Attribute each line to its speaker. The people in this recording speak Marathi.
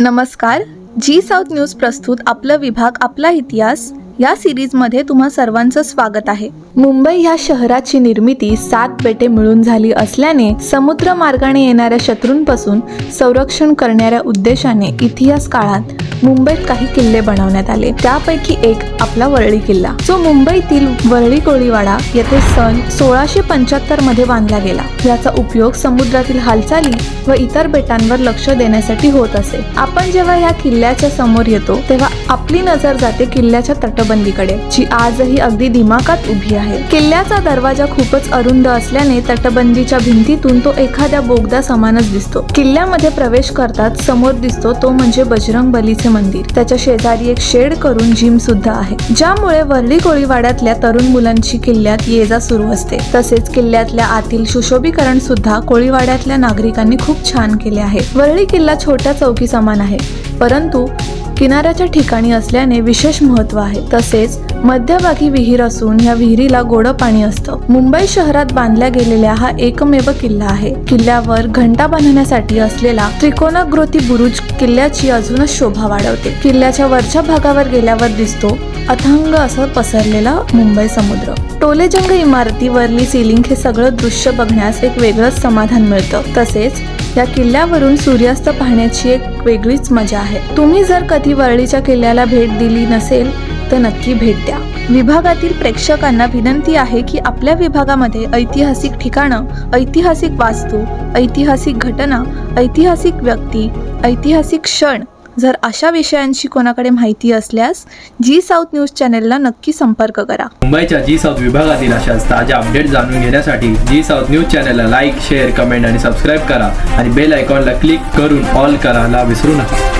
Speaker 1: नमस्कार. जी साऊथ न्यूज प्रस्तुत आपलं विभाग आपला इतिहास या सिरीजमध्ये तुम्हा सर्वांचं स्वागत आहे. मुंबई ह्या शहराची निर्मिती सात बेटे मिळून झाली असल्याने समुद्र मार्गाने येणाऱ्या शत्रूंपासून संरक्षण करणाऱ्या उद्देशाने इतिहास काळात मुंबईत काही किल्ले बनवण्यात आले. त्यापैकी एक आपला वरळी किल्ला. जो मुंबईतील वरळी कोळीवाडा येथे सन सोळाशे पंच्याहत्तरमध्ये बांधला गेला. याचा उपयोग समुद्रातील हालचाली व इतर बेटांवर लक्ष देण्यासाठी होत असे. आपण जेव्हा या किल्ल्याच्या समोर येतो तेव्हा आपली नजर जाते किल्ल्याच्या तटबंदीकडे जी आजही अगदी दिमाकात उभी आहे. किल्ल्याचा दरवाजा खूपच अरुंद असल्याने तटबंदीच्या भिंतीतून तो एखाद्या बोगदा समानच दिसतो. किल्ल्यामध्ये प्रवेश करतात समोर दिसतो तो म्हणजे बजरंग बलीचे मंदिर. त्याच्या शेजारी एक शेड करून जिम सुद्धा आहे. ज्यामुळे वरळी कोळीवाड्यातल्या तरुण मुलांची किल्ल्यात ये जा सुरू असते. तसेच किल्ल्यातल्या आतील सुशोभीकरण सुद्धा कोळीवाड्यातल्या नागरिकांनी खूप छान केले आहे. वरळी किल्ला छोट्या चौकी समान आहे. परंतु किनाऱ्याच्या ठिकाणी असल्याने विशेष महत्त्व आहे. तसेच मध्यभागी विहीर असून या विहिरीला गोड पाणी असतं. मुंबई शहरात बांधल्या गेलेल्या हा एकमेव किल्ला आहे. किल्ल्यावर घंटा बांधण्यासाठी असलेला त्रिकोणाकृती बुरुज किल्ल्याची अजूनच शोभा वाढवते. किल्ल्याच्या वरच्या भागावर गेल्यावर दिसतो अथांग असं पसरलेला मुंबई समुद्र. टोलेजंग इमारती वरली सिलिंग हे सगळं दृश्य बघण्यास एक वेगळंच समाधान मिळतं. तसेच या किल्ल्यावरून सूर्यास्त पाहण्याची एक वेगळीच मजा आहे. तुम्ही जर कधी वरळीच्या किल्ल्याला भेट दिली नसेल तर नक्की भेट द्या. विभागातील प्रेक्षकांना विनंती आहे की आपल्या विभागामध्ये ऐतिहासिक ठिकाणं ऐतिहासिक वास्तू ऐतिहासिक घटना ऐतिहासिक व्यक्ती ऐतिहासिक क्षण जर अशा विषयांची कोणाकडे माहिती असल्यास जी साऊथ न्यूज चॅनेलला नक्की संपर्क करा.
Speaker 2: मुंबईच्या जी साऊथ विभागातील अशाच ताज्या अपडेट जाणून घेण्यासाठी जी साऊथ न्यूज चॅनेलला लाईक शेअर कमेंट आणि सबस्क्राईब करा आणि बेल आयकॉनला क्लिक करून ऑल करायला विसरू नका.